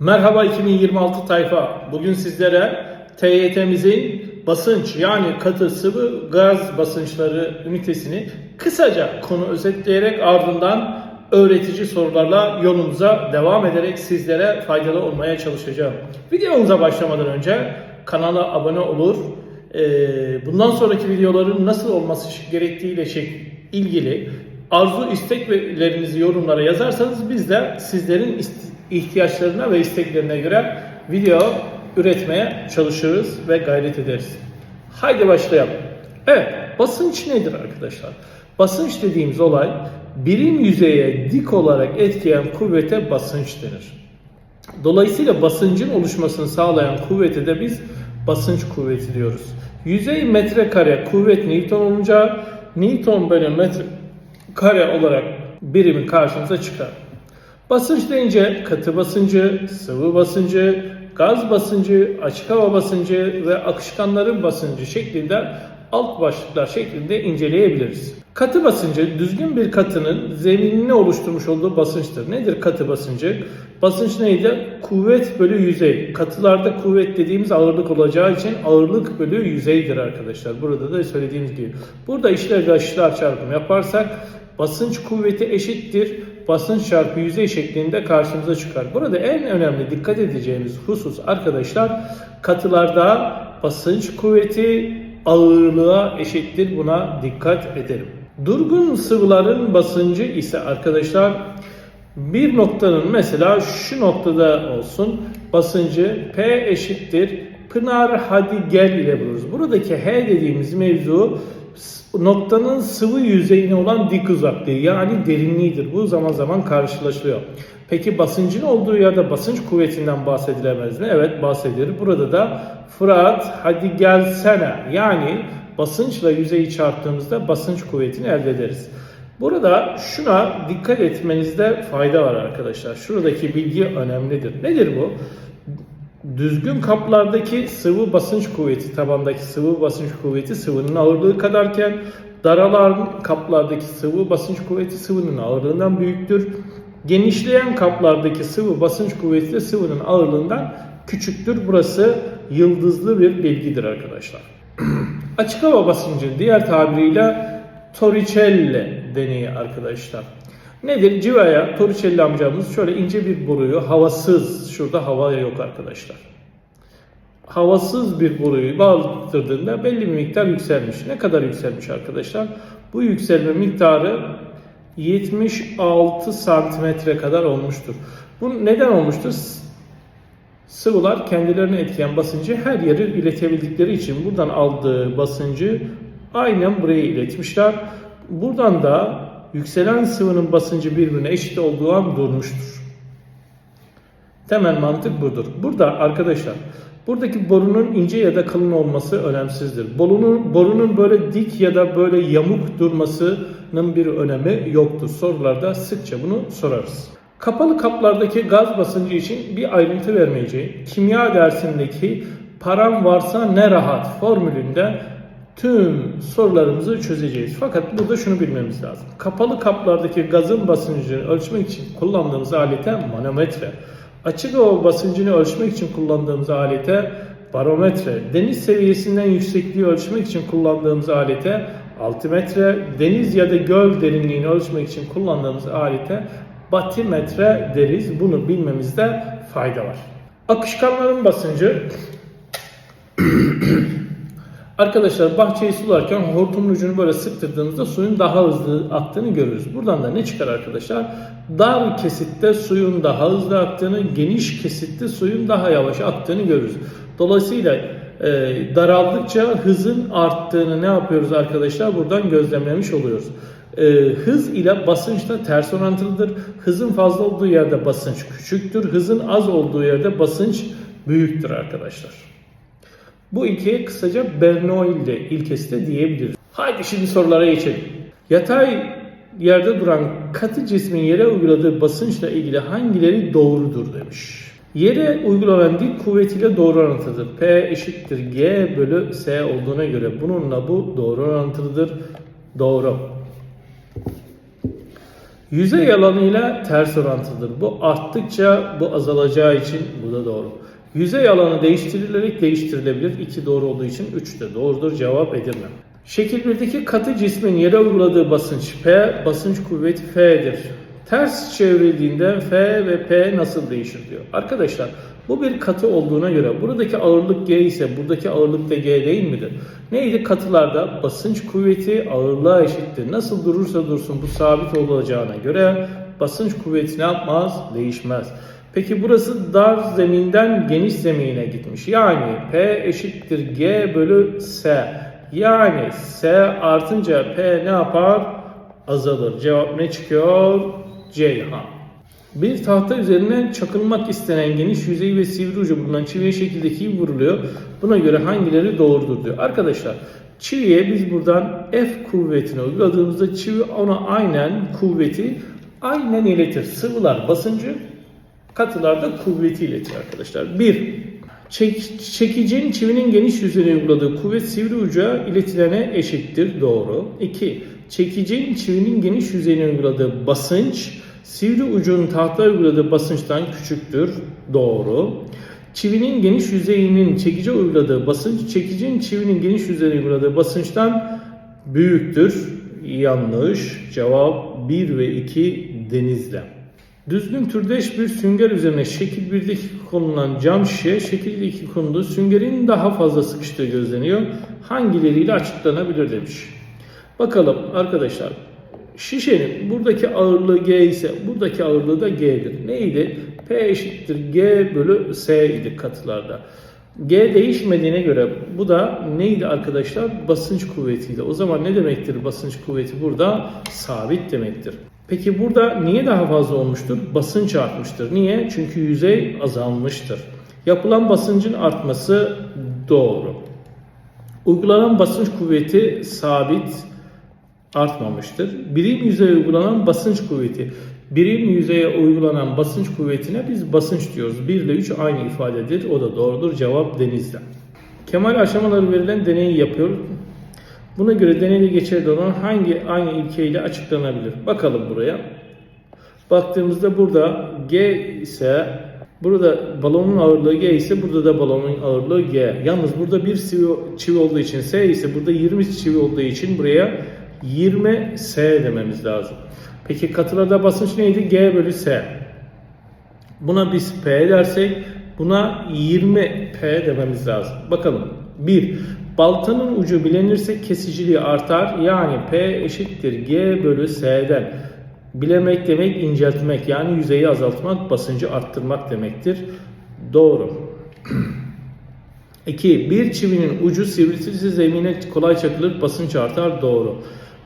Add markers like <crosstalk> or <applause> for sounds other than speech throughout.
Merhaba 2026 tayfa. Bugün sizlere TYT'mizin basınç yani katı sıvı gaz basınçları ünitesini kısaca konu özetleyerek ardından öğretici sorularla yolumuza devam ederek sizlere faydalı olmaya çalışacağım. Videomuza başlamadan önce kanala abone olur, ee, bundan sonraki videoların nasıl olması gerektiğiyle ilgili arzu isteklerinizi yorumlara yazarsanız biz de sizlerin ist- ihtiyaçlarına ve isteklerine göre video üretmeye çalışırız ve gayret ederiz. Haydi başlayalım. Evet, basınç nedir arkadaşlar? Basınç dediğimiz olay birim yüzeye dik olarak etkileyen kuvvete basınç denir. Dolayısıyla basıncın oluşmasını sağlayan kuvvete de biz basınç kuvveti diyoruz. Yüzey metrekare kuvvet Newton olunca Newton bölü metre kare olarak birimi karşımıza çıkar. Basınç deyince katı basıncı, sıvı basıncı, gaz basıncı, açık hava basıncı ve akışkanların basıncı şeklinde alt başlıklar şeklinde inceleyebiliriz. Katı basıncı düzgün bir katının zeminini oluşturmuş olduğu basınçtır. Nedir katı basıncı? Basınç neydi? Kuvvet bölü yüzey. Katılarda kuvvet dediğimiz ağırlık olacağı için ağırlık bölü yüzeydir arkadaşlar. Burada da söylediğimiz gibi. Burada işler dışlar çarpımı yaparsak basınç kuvveti eşittir basınç çarpı yüzey şeklinde karşımıza çıkar. Burada en önemli dikkat edeceğimiz husus arkadaşlar katılarda basınç kuvveti ağırlığa eşittir. Buna dikkat edelim. Durgun sıvıların basıncı ise arkadaşlar bir noktanın mesela şu noktada olsun basıncı P eşittir Pınar hadi gel ile buluruz. Buradaki H dediğimiz mevzu noktanın sıvı yüzeyine olan dik uzaklığı yani derinliğidir. Bu zaman zaman karşılaşılıyor. Peki basıncın olduğu yerde basınç kuvvetinden bahsedilemez mi? Evet bahsedilir. Burada da Fırat hadi gelsene yani basınçla yüzeyi çarptığımızda basınç kuvvetini elde ederiz. Burada şuna dikkat etmenizde fayda var arkadaşlar. Şuradaki bilgi önemlidir. Nedir bu? Düzgün kaplardaki sıvı basınç kuvveti, tabandaki sıvı basınç kuvveti sıvının ağırlığı kadarken daralan kaplardaki sıvı basınç kuvveti sıvının ağırlığından büyüktür. Genişleyen kaplardaki sıvı basınç kuvveti de sıvının ağırlığından küçüktür. Burası yıldızlı bir bilgidir arkadaşlar. <clears throat> Açık hava basıncı diğer tabiriyle Torricelli deneyi arkadaşlar. Nedir? Civa'ya Torricelli amcamız şöyle ince bir boruyu havasız, şurada hava yok arkadaşlar. Havasız bir boruyu bağlattırdığında belli bir miktar yükselmiş. Ne kadar yükselmiş arkadaşlar? Bu yükselme miktarı 76 santimetre kadar olmuştur. Bu neden olmuştur? Sıvılar kendilerini etkileyen basıncı her yere iletebildikleri için buradan aldığı basıncı aynen buraya iletmişler. Buradan da yükselen sıvının basıncı birbirine eşit olduğu an durmuştur. Temel mantık budur. Burada arkadaşlar buradaki borunun ince ya da kalın olması önemsizdir. Borunun, borunun böyle dik ya da böyle yamuk durmasının bir önemi yoktur. Sorularda sıkça bunu sorarız. Kapalı kaplardaki gaz basıncı için bir ayrıntı vermeyeceğim. Kimya dersindeki param varsa ne rahat formülünde tüm sorularımızı çözeceğiz. Fakat burada şunu bilmemiz lazım. Kapalı kaplardaki gazın basıncını ölçmek için kullandığımız alete manometre. Açık hava basıncını ölçmek için kullandığımız alete barometre. Deniz seviyesinden yüksekliği ölçmek için kullandığımız alete altimetre. Deniz ya da göl derinliğini ölçmek için kullandığımız alete batimetre deriz. Bunu bilmemizde fayda var. Akışkanların basıncı <clears throat> Arkadaşlar bahçeyi sularken hortumun ucunu böyle sıktırdığımızda suyun daha hızlı aktığını görürüz. Buradan da ne çıkar arkadaşlar? Dar kesitte suyun daha hızlı aktığını, geniş kesitte suyun daha yavaş aktığını görürüz. Dolayısıyla e, daraldıkça hızın arttığını ne yapıyoruz arkadaşlar? Buradan gözlemlemiş oluyoruz. E, hız ile basınç da ters orantılıdır. Hızın fazla olduğu yerde basınç küçüktür. Hızın az olduğu yerde basınç büyüktür arkadaşlar. Bu ilkeye kısaca Bernoulli ilkesi de diyebiliriz. Haydi şimdi sorulara geçelim. Yatay yerde duran katı cismin yere uyguladığı basınçla ilgili hangileri doğrudur demiş. Yere uygulanan dik kuvvetiyle doğru orantılıdır. P eşittir G bölü S olduğuna göre bununla bu doğru orantılıdır. Doğru. Yüzey alanıyla ters orantıdır. Bu arttıkça bu azalacağı için bu da doğru. Yüzey alanı değiştirilerek değiştirilebilir. 2 doğru olduğu için 3 de doğrudur. Cevap Edirne. Şekil 1'deki katı cismin yere uyguladığı basınç P, basınç kuvveti F'dir. Ters çevrildiğinde F ve P nasıl değişir diyor. Arkadaşlar bu bir katı olduğuna göre buradaki ağırlık G ise buradaki ağırlık da G değil midir? Neydi katılarda basınç kuvveti ağırlığa eşittir. Nasıl durursa dursun bu sabit olacağına göre basınç kuvveti ne yapmaz? Değişmez. Peki burası dar zeminden geniş zemine gitmiş. Yani P eşittir G bölü S. Yani S artınca P ne yapar? Azalır. Cevap ne çıkıyor? Ceyhan. Bir tahta üzerine çakılmak istenen geniş yüzey ve sivri ucu bulunan çiviye şekildeki vuruluyor. Buna göre hangileri doğrudur diyor. Arkadaşlar çiviye biz buradan F kuvvetini uyguladığımızda çivi ona aynen kuvveti aynen iletir. Sıvılar basıncı katılarda kuvveti iletir arkadaşlar. 1. Çek, çekicinin çivinin geniş yüzeyine uyguladığı kuvvet sivri uca iletilene eşittir. Doğru. 2. Çekicinin çivinin geniş yüzeyine uyguladığı basınç sivri ucun tahtaya uyguladığı basınçtan küçüktür. Doğru. Çivinin geniş yüzeyinin çekici uyguladığı basınç çekicinin çivinin geniş yüzeyine uyguladığı basınçtan büyüktür. Yanlış. Cevap 1 ve 2 denizle. Düzgün türdeş bir sünger üzerine şekil 1'deki konulan cam şişe şekil 2 konulu süngerin daha fazla sıkıştığı gözleniyor. Hangileriyle açıklanabilir demiş. Bakalım arkadaşlar. Şişenin buradaki ağırlığı G ise buradaki ağırlığı da G'dir. Neydi? P eşittir G bölü S idi katılarda. G değişmediğine göre bu da neydi arkadaşlar? Basınç kuvvetiydi. O zaman ne demektir basınç kuvveti burada? Sabit demektir. Peki burada niye daha fazla olmuştur? Basınç artmıştır. Niye? Çünkü yüzey azalmıştır. Yapılan basıncın artması doğru. Uygulanan basınç kuvveti sabit artmamıştır. Birim yüzeye uygulanan basınç kuvveti. Birim yüzeye uygulanan basınç kuvvetine biz basınç diyoruz. 1 ile 3 aynı ifadedir. O da doğrudur. Cevap denizde. Kemal aşamaları verilen deneyi yapıyor. Buna göre deneyde geçerli olan hangi aynı ilkeyle açıklanabilir? Bakalım buraya. Baktığımızda burada G ise burada balonun ağırlığı G ise burada da balonun ağırlığı G. Yalnız burada bir çivi, olduğu için S ise burada 20 çivi olduğu için buraya 20 S dememiz lazım. Peki katılarda basınç neydi? G bölü S. Buna biz P dersek buna 20 P dememiz lazım. Bakalım. 1. Baltanın ucu bilenirse kesiciliği artar. Yani P eşittir G bölü S'den. Bilemek demek inceltmek yani yüzeyi azaltmak, basıncı arttırmak demektir. Doğru. <clears throat> 2. Bir çivinin ucu sivriltirse zemine kolay çakılır, basınç artar. Doğru.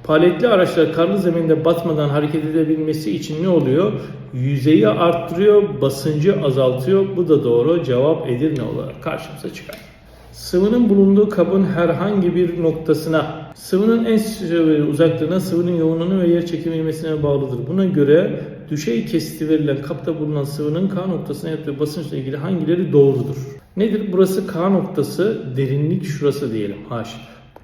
Paletli araçlar karlı zeminde batmadan hareket edebilmesi için ne oluyor? Yüzeyi arttırıyor, basıncı azaltıyor. Bu da doğru. Cevap Edirne olarak karşımıza çıkar. Sıvının bulunduğu kabın herhangi bir noktasına, sıvının en süre uzaklığına, sıvının yoğunluğuna ve yer çekimi ivmesine bağlıdır. Buna göre düşey kesiti verilen kapta bulunan sıvının K noktasına yaptığı basınçla ilgili hangileri doğrudur? Nedir? Burası K noktası, derinlik şurası diyelim H.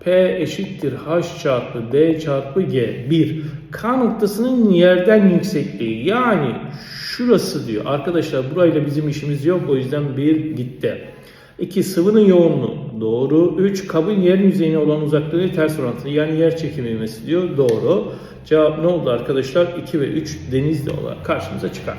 P eşittir H çarpı D çarpı G. 1. K noktasının yerden yüksekliği yani şurası diyor. Arkadaşlar burayla bizim işimiz yok o yüzden 1 gitti. 2. Sıvının yoğunluğu. Doğru. 3. Kabın yer yüzeyine olan uzaklığı ters orantılı. Yani yer çekimi ivmesi diyor. Doğru. Cevap ne oldu arkadaşlar? 2 ve 3 denizli olarak karşımıza çıkar.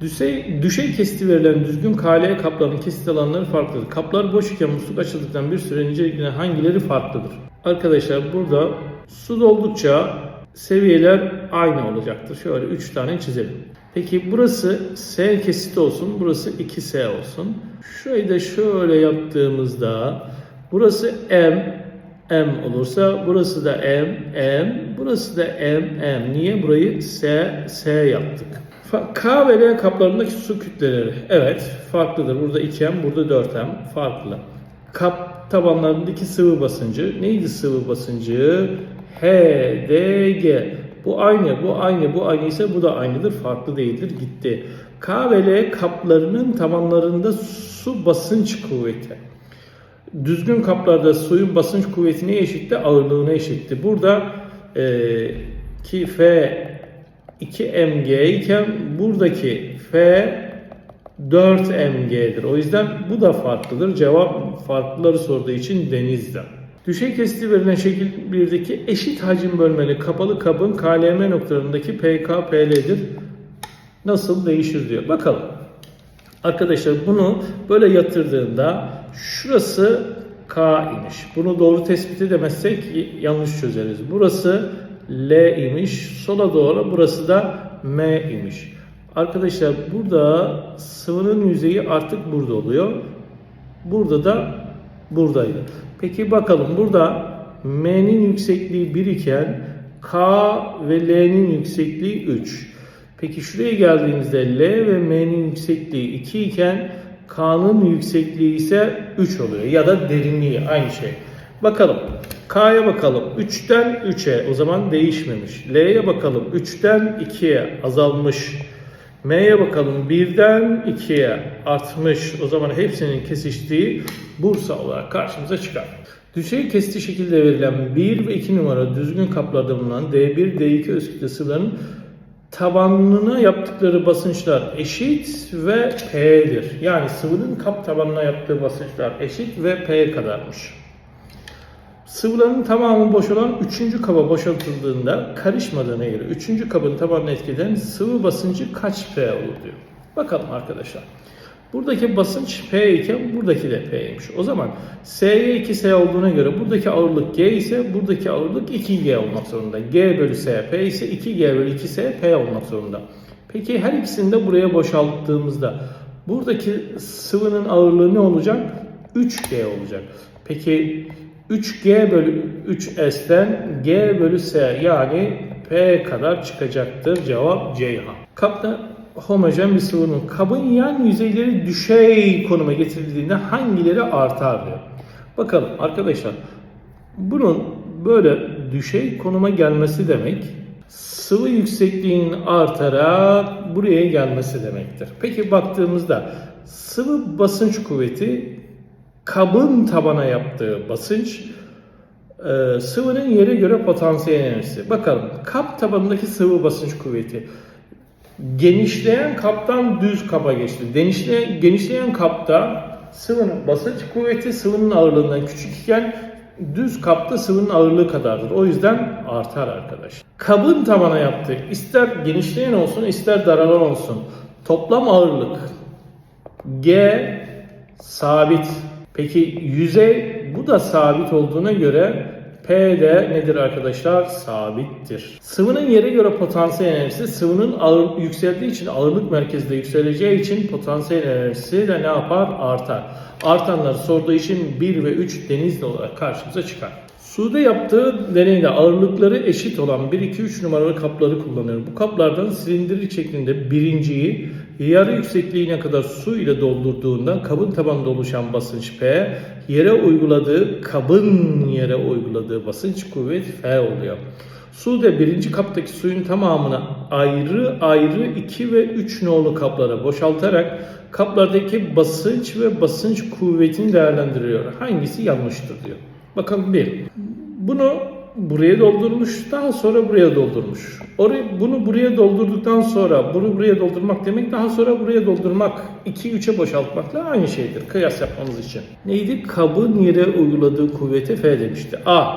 Düşey, düşey kesiti verilen düzgün KL kapların kesit alanları farklıdır. Kaplar boş iken musluk açıldıktan bir süre önce hangileri farklıdır? Arkadaşlar burada su doldukça seviyeler aynı olacaktır. Şöyle 3 tane çizelim. Peki burası S kesiti olsun, burası 2S olsun. Şurayı da şöyle yaptığımızda burası M, M olursa burası da M, M, burası da M, M. Niye? Burayı S, S yaptık. K ve L kaplarındaki su kütleleri. Evet farklıdır. Burada 2M, burada 4M. Farklı. Kap tabanlarındaki sıvı basıncı. Neydi sıvı basıncı? HDG. Bu aynı, bu aynı, bu aynı ise bu da aynıdır. Farklı değildir. Gitti. K ve L kaplarının tabanlarında su basınç kuvveti. Düzgün kaplarda suyun basınç kuvvetine eşitti, ağırlığına eşitti. Burada e, ki F 2 mg iken buradaki F 4 mg'dir. O yüzden bu da farklıdır. Cevap farklıları sorduğu için denizde. Düşey kesiti verilen şekil 1'deki eşit hacim bölmeli kapalı kabın KLM noktalarındaki PK, PL'dir. Nasıl değişir diyor. Bakalım. Arkadaşlar bunu böyle yatırdığında şurası K imiş. Bunu doğru tespit edemezsek yanlış çözeriz. Burası L imiş. Sola doğru burası da M imiş. Arkadaşlar burada sıvının yüzeyi artık burada oluyor. Burada da buradaydı. Peki bakalım burada M'nin yüksekliği 1 iken K ve L'nin yüksekliği 3. Peki şuraya geldiğimizde L ve M'nin yüksekliği 2 iken K'nın yüksekliği ise 3 oluyor ya da derinliği aynı şey. Bakalım K'ya bakalım 3'ten 3'e o zaman değişmemiş. L'ye bakalım 3'ten 2'ye azalmış. M'ye bakalım 1'den 2'ye artmış. O zaman hepsinin kesiştiği Bursa olarak karşımıza çıkar. Düşey kesti şekilde verilen 1 ve 2 numara düzgün kaplarda bulunan D1, D2 öz kütle sıvılarının tabanına yaptıkları basınçlar eşit ve P'dir. Yani sıvının kap tabanına yaptığı basınçlar eşit ve P kadarmış. Sıvıların tamamı boşalan 3. kaba boşaltıldığında karışmadığına göre 3. kabın tabanına etkileyen sıvı basıncı kaç P olur diyor. Bakalım arkadaşlar. Buradaki basınç P iken buradaki de P'ymiş. O zaman S'ye 2S olduğuna göre buradaki ağırlık G ise buradaki ağırlık 2G olmak zorunda. G bölü S P ise 2G bölü 2S P olmak zorunda. Peki her ikisini de buraya boşalttığımızda buradaki sıvının ağırlığı ne olacak? 3G olacak. Peki 3G bölü 3S'ten G bölü S yani P kadar çıkacaktır. Cevap Ceyhan. Kapta homojen bir sıvının kabın yan yüzeyleri düşey konuma getirildiğinde hangileri artar diyor. Bakalım arkadaşlar bunun böyle düşey konuma gelmesi demek sıvı yüksekliğinin artarak buraya gelmesi demektir. Peki baktığımızda sıvı basınç kuvveti kabın tabana yaptığı basınç e, sıvının yere göre potansiyel enerjisi. Bakalım kap tabanındaki sıvı basınç kuvveti genişleyen kaptan düz kaba geçti. Genişleyen, genişleyen kapta sıvının basınç kuvveti sıvının ağırlığından küçük iken düz kapta sıvının ağırlığı kadardır. O yüzden artar arkadaş. Kabın tabana yaptığı ister genişleyen olsun ister daralan olsun toplam ağırlık G sabit. Peki yüzey bu da sabit olduğuna göre P de nedir arkadaşlar? Sabittir. Sıvının yere göre potansiyel enerjisi sıvının ağır, yükseldiği için ağırlık merkezde yükseleceği için potansiyel enerjisi de ne yapar? Artar. Artanları sorduğu için 1 ve 3 denizli olarak karşımıza çıkar. Suda yaptığı deneyde ağırlıkları eşit olan 1, 2, 3 numaralı kapları kullanıyor. Bu kaplardan silindirik şeklinde birinciyi yarı yüksekliğine kadar su ile doldurduğunda kabın tabanında oluşan basınç P, yere uyguladığı kabın yere uyguladığı basınç kuvvet F oluyor. Suda birinci kaptaki suyun tamamını ayrı ayrı 2 ve 3 nolu kaplara boşaltarak kaplardaki basınç ve basınç kuvvetini değerlendiriyor. Hangisi yanlıştır diyor. Bakalım bir. Bunu buraya doldurmuş, daha sonra buraya doldurmuş. Orayı, bunu buraya doldurduktan sonra bunu buraya doldurmak demek daha sonra buraya doldurmak 2-3'e boşaltmakla aynı şeydir kıyas yapmamız için. Neydi? Kabın yere uyguladığı kuvvete F demişti. A.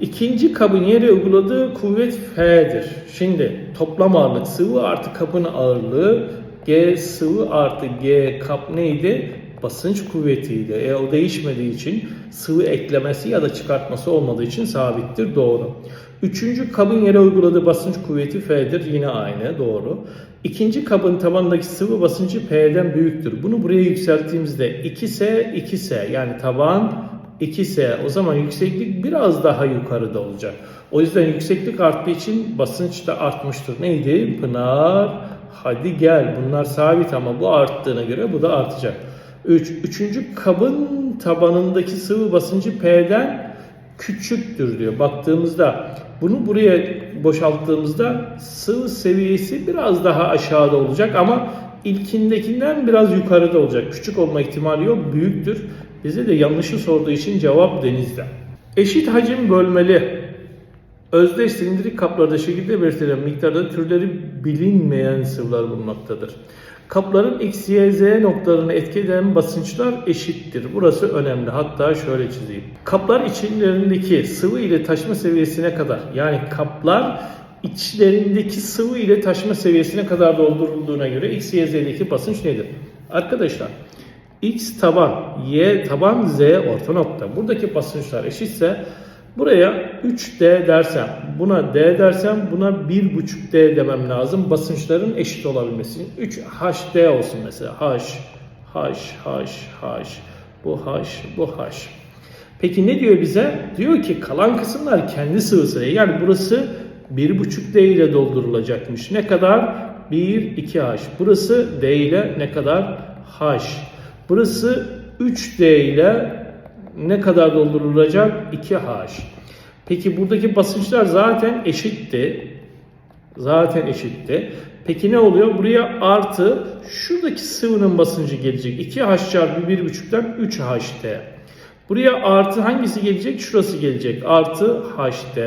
İkinci kabın yere uyguladığı kuvvet F'dir. Şimdi toplam ağırlık sıvı artı kabın ağırlığı G sıvı artı G kap neydi? basınç kuvvetiydi. E, o değişmediği için sıvı eklemesi ya da çıkartması olmadığı için sabittir. Doğru. Üçüncü kabın yere uyguladığı basınç kuvveti F'dir. Yine aynı. Doğru. İkinci kabın tabanındaki sıvı basıncı P'den büyüktür. Bunu buraya yükselttiğimizde 2S 2S yani taban 2S o zaman yükseklik biraz daha yukarıda olacak. O yüzden yükseklik arttığı için basınç da artmıştır. Neydi? Pınar hadi gel bunlar sabit ama bu arttığına göre bu da artacak. 3. Üçüncü kabın tabanındaki sıvı basıncı P'den küçüktür diyor. Baktığımızda bunu buraya boşalttığımızda sıvı seviyesi biraz daha aşağıda olacak ama ilkindekinden biraz yukarıda olacak. Küçük olma ihtimali yok, büyüktür. Bize de yanlışı sorduğu için cevap denizde. Eşit hacim bölmeli Özdeş silindirik kaplarda şekilde belirtilen miktarda türleri bilinmeyen sıvılar bulunmaktadır. Kapların X, Y, Z noktalarını etki eden basınçlar eşittir. Burası önemli. Hatta şöyle çizeyim. Kaplar içlerindeki sıvı ile taşma seviyesine kadar yani kaplar içlerindeki sıvı ile taşma seviyesine kadar doldurulduğuna göre X, Y, Z'deki basınç nedir? Arkadaşlar X taban, Y taban, Z orta nokta. Buradaki basınçlar eşitse buraya 3D dersem, buna D dersem buna 1.5D demem lazım. Basınçların eşit olabilmesi için. 3HD olsun mesela. H, H, H, H. Bu H, bu H. Peki ne diyor bize? Diyor ki kalan kısımlar kendi sıvısı. Yani burası 1.5D ile doldurulacakmış. Ne kadar? 1, 2H. Burası D ile ne kadar? H. Burası 3D ile ne kadar doldurulacak? 2H. Peki buradaki basınçlar zaten eşitti. Zaten eşitti. Peki ne oluyor? Buraya artı şuradaki sıvının basıncı gelecek. 2H çarpı 1.5'ten 3HT. Buraya artı hangisi gelecek? Şurası gelecek. Artı HT.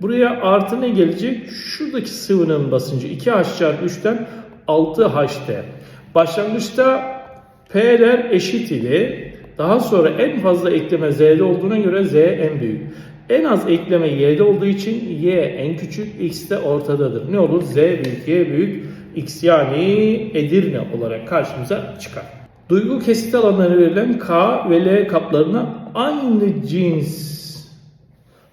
Buraya artı ne gelecek? Şuradaki sıvının basıncı 2H çarpı 3'ten 6HT. Başlangıçta P'ler eşit idi. Daha sonra en fazla ekleme Z'de olduğuna göre Z en büyük. En az ekleme Y'de olduğu için Y en küçük, X de ortadadır. Ne olur? Z büyük, Y büyük, X yani Edirne olarak karşımıza çıkar. Duygu kesit alanları verilen K ve L kaplarına aynı cins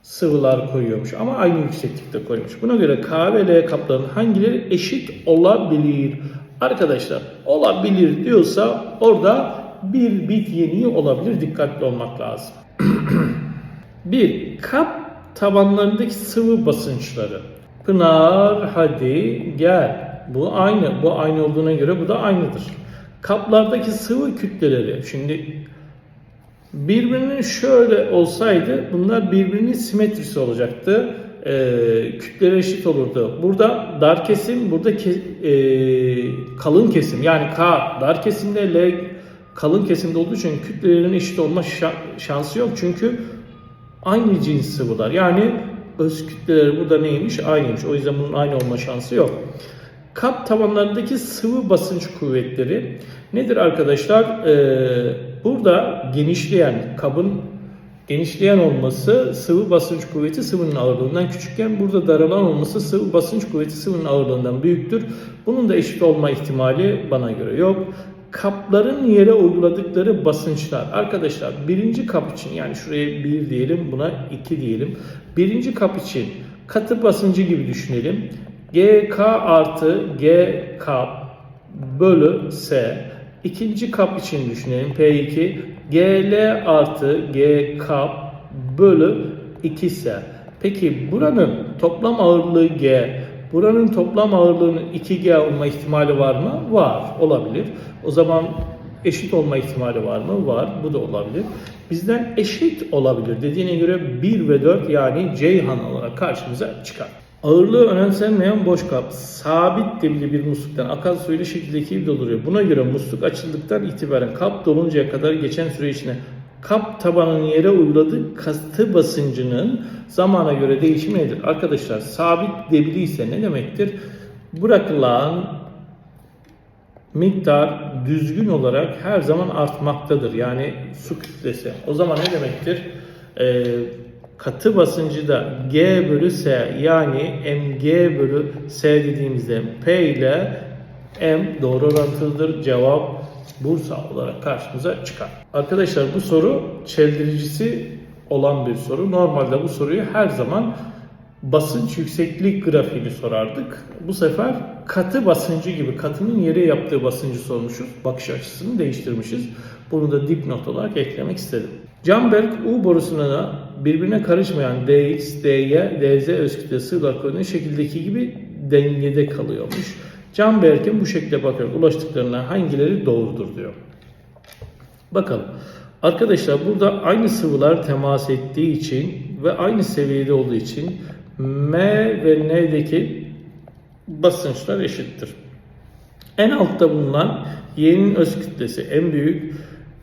sıvılar koyuyormuş ama aynı yükseklikte koymuş. Buna göre K ve L kaplarının hangileri eşit olabilir? Arkadaşlar olabilir diyorsa orada bir bit yeniği olabilir. Dikkatli olmak lazım. <clears throat> bir kap tabanlarındaki sıvı basınçları. Pınar hadi gel. Bu aynı. Bu aynı olduğuna göre bu da aynıdır. Kaplardaki sıvı kütleleri. Şimdi birbirinin şöyle olsaydı bunlar birbirinin simetrisi olacaktı. Ee, kütleleri eşit olurdu. Burada dar kesim, burada ke- e, kalın kesim. Yani K dar kesimde, L kalın kesimde olduğu için kütlelerin eşit olma şa- şansı yok. Çünkü aynı cins sıvılar. Yani öz kütleleri burada neymiş? Aynıymış. O yüzden bunun aynı olma şansı yok. Kap tabanlarındaki sıvı basınç kuvvetleri nedir arkadaşlar? Ee, burada genişleyen kabın genişleyen olması sıvı basınç kuvveti sıvının ağırlığından küçükken burada daralan olması sıvı basınç kuvveti sıvının ağırlığından büyüktür. Bunun da eşit olma ihtimali bana göre yok. Kapların yere uyguladıkları basınçlar. Arkadaşlar birinci kap için yani şuraya 1 diyelim buna 2 diyelim. Birinci kap için katı basıncı gibi düşünelim. GK artı G kap bölü S. İkinci kap için düşünelim P2. GL artı G kap bölü 2S. Peki buranın toplam ağırlığı G, buranın toplam ağırlığının 2G olma ihtimali var mı? Var, olabilir. O zaman eşit olma ihtimali var mı? Var, bu da olabilir. Bizden eşit olabilir dediğine göre 1 ve 4 yani Ceyhan olarak karşımıza çıkar. Ağırlığı önemsenmeyen boş kap sabit debili bir musluktan akan suyla şekildeki gibi dolduruyor. Buna göre musluk açıldıktan itibaren kap doluncaya kadar geçen süre içinde kap tabanının yere uyguladığı katı basıncının zamana göre değişimi nedir? Arkadaşlar sabit debili ise ne demektir? Bırakılan miktar düzgün olarak her zaman artmaktadır. Yani su kütlesi. O zaman ne demektir? Ee, katı basıncı da G bölü S yani mg bölü S dediğimizde P ile M doğru orantılıdır. Cevap Bursa olarak karşımıza çıkar. Arkadaşlar bu soru çeldiricisi olan bir soru. Normalde bu soruyu her zaman basınç yükseklik grafiğini sorardık. Bu sefer katı basıncı gibi katının yere yaptığı basıncı sormuşuz. Bakış açısını değiştirmişiz. Bunu da dipnot olarak eklemek istedim. Camberg U borusuna da birbirine karışmayan dx, dy, dz öz kütle sıvılar koyduğu şekildeki gibi dengede kalıyormuş. Camberg'in bu şekilde bakarak ulaştıklarına hangileri doğrudur diyor. Bakalım. Arkadaşlar burada aynı sıvılar temas ettiği için ve aynı seviyede olduğu için M ve N'deki basınçlar eşittir. En altta bulunan Y'nin öz kütlesi en büyük,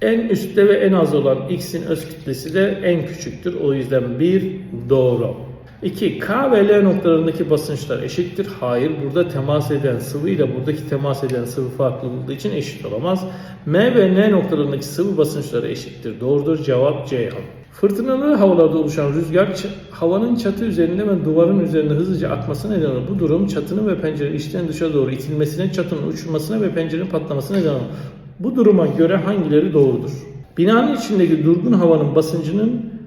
en üstte ve en az olan X'in öz kütlesi de en küçüktür. O yüzden bir doğru. 2. K ve L noktalarındaki basınçlar eşittir. Hayır. Burada temas eden sıvı ile buradaki temas eden sıvı farklı olduğu için eşit olamaz. M ve N noktalarındaki sıvı basınçları eşittir. Doğrudur. Cevap Ceyhan. Fırtınalı havalarda oluşan rüzgar havanın çatı üzerinde ve duvarın üzerinde hızlıca akması neden olur. Bu durum çatının ve pencerenin içten dışa doğru itilmesine, çatının uçurmasına ve pencerenin patlamasına neden olur. Bu duruma göre hangileri doğrudur? Binanın içindeki durgun havanın basıncının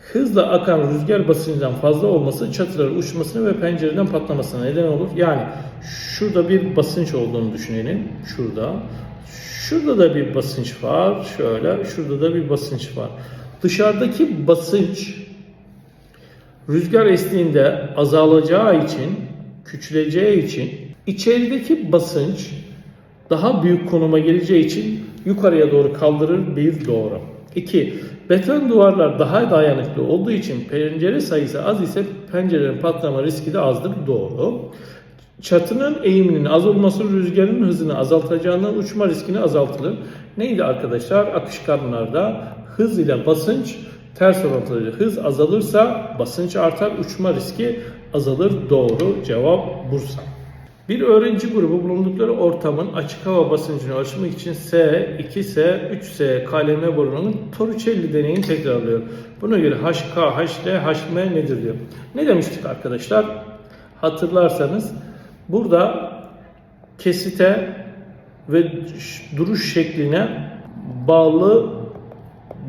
hızla akan rüzgar basıncından fazla olması çatıların uçmasına ve pencereden patlamasına neden olur. Yani şurada bir basınç olduğunu düşünelim. Şurada. Şurada da bir basınç var. Şöyle. Şurada da bir basınç var. Dışarıdaki basınç rüzgar estiğinde azalacağı için, küçüleceği için içerideki basınç daha büyük konuma geleceği için yukarıya doğru kaldırır bir doğru. 2. Beton duvarlar daha dayanıklı olduğu için pencere sayısı az ise pencerelerin patlama riski de azdır. Doğru. Çatının eğiminin az olması rüzgarın hızını azaltacağından uçma riskini azaltılır. Neydi arkadaşlar? Akışkanlarda hız ile basınç ters orantılıdır. Hız azalırsa basınç artar, uçma riski azalır. Doğru. Cevap Bursa. Bir öğrenci grubu bulundukları ortamın açık hava basıncını ölçmek için S, 2S, 3S KLM borununun Torricelli deneyini tekrarlıyor. Buna göre HK, HL, HM nedir diyor. Ne demiştik arkadaşlar? Hatırlarsanız burada kesite ve duruş şekline bağlı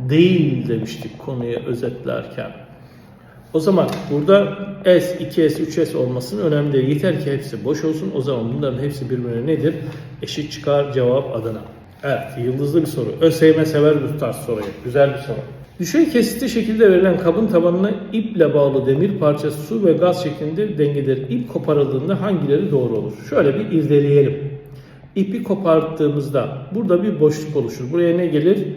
değil demiştik konuyu özetlerken. O zaman burada S, 2S, 3S olmasının önemli değil. Yeter ki hepsi boş olsun. O zaman bunların hepsi birbirine nedir? Eşit çıkar cevap adına. Evet, yıldızlı bir soru. ÖSYM sever bu tarz soruyu. Güzel bir soru. Düşey kesitli şekilde verilen kabın tabanına iple bağlı demir parçası su ve gaz şeklinde dengedir. İp koparıldığında hangileri doğru olur? Şöyle bir irdeleyelim. İpi koparttığımızda burada bir boşluk oluşur. Buraya ne gelir?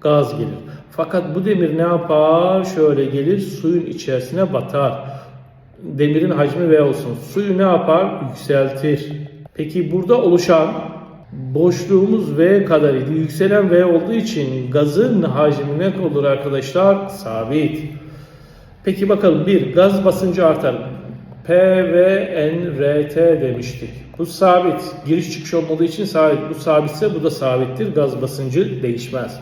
Gaz gelir. Fakat bu demir ne yapar? Şöyle gelir suyun içerisine batar. Demirin hacmi V olsun. Suyu ne yapar? Yükseltir. Peki burada oluşan boşluğumuz V kadar idi. Yükselen V olduğu için gazın hacmi ne olur arkadaşlar? Sabit. Peki bakalım bir gaz basıncı artar. P, V, N, R, T demiştik. Bu sabit. Giriş çıkış olmadığı için sabit. Bu sabitse bu da sabittir. Gaz basıncı değişmez.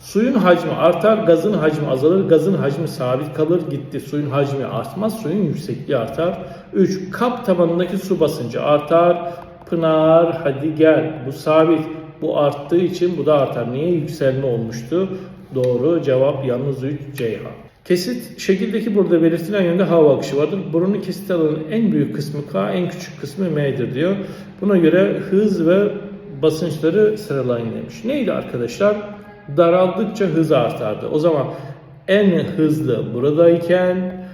Suyun hacmi artar, gazın hacmi azalır, gazın hacmi sabit kalır, gitti. Suyun hacmi artmaz, suyun yüksekliği artar. 3. Kap tabanındaki su basıncı artar. Pınar, hadi gel. Bu sabit. Bu arttığı için bu da artar. Niye? Yükselme olmuştu. Doğru cevap yalnız 3 Ceyhan. Kesit şekildeki burada belirtilen yönde hava akışı vardır. Burunun kesit alanının en büyük kısmı K, en küçük kısmı M'dir diyor. Buna göre hız ve basınçları sıralayın demiş. Neydi arkadaşlar? Daraldıkça hız artardı. O zaman en hızlı buradayken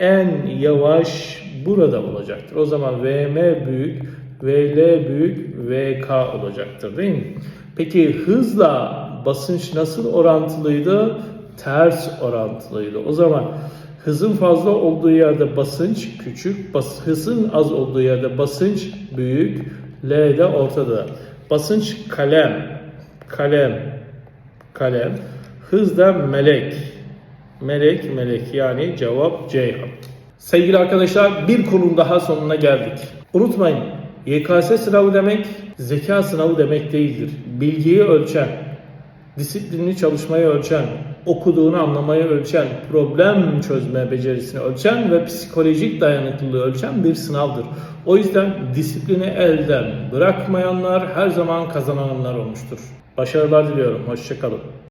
en yavaş burada olacaktır. O zaman VM büyük, VL büyük, VK olacaktır değil mi? Peki hızla basınç nasıl orantılıydı? Ters orantılıydı. O zaman hızın fazla olduğu yerde basınç küçük, bas, hızın az olduğu yerde basınç büyük, L de ortada. Basınç kalem, kalem, kalem. Hız da melek. Melek, melek yani cevap Ceyhan. Sevgili arkadaşlar bir konunun daha sonuna geldik. Unutmayın YKS sınavı demek zeka sınavı demek değildir. Bilgiyi ölçen, disiplinli çalışmayı ölçen, okuduğunu anlamayı ölçen, problem çözme becerisini ölçen ve psikolojik dayanıklılığı ölçen bir sınavdır. O yüzden disiplini elden bırakmayanlar her zaman kazananlar olmuştur. Başarılar diliyorum. Hoşçakalın.